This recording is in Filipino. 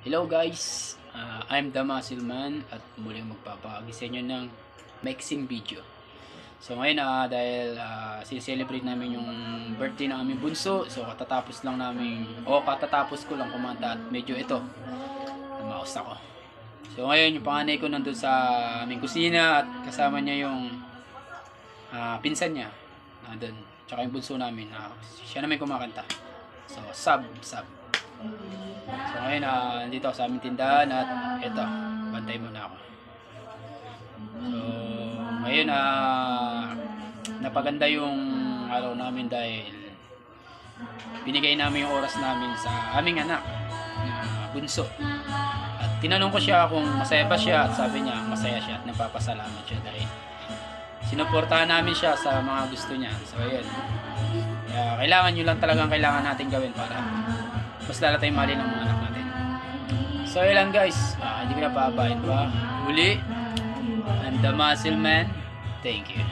Hello guys, Ah, I'm the Muscle Man at muling magpapakagi sa inyo ng mixing video. So ngayon ah, dahil uh, celebrate namin yung birthday ng aming bunso, so katatapos lang namin, o katatapos ko lang kumanta at medyo ito, namaos ako. So ngayon yung panganay ko nandun sa aming kusina at kasama niya yung ah, pinsan niya nandun. Tsaka yung bunso namin, ah, siya naman kumakanta. So sub, sub. So ngayon, ah, nandito sa aming tindahan at eto, bantay muna ako. So, ngayon, ah, napaganda yung araw namin dahil binigay namin yung oras namin sa aming anak na bunso. At tinanong ko siya kung masaya ba siya at sabi niya masaya siya at nagpapasalamat siya dahil sinuportahan namin siya sa mga gusto niya. So, ayun. Kaya kailangan yun lang talagang kailangan natin gawin para mas lalo tayong mali ng mga anak natin. So yun lang guys, Ah, hindi ko na papabain pa. Muli, I'm the muscle man. Thank you.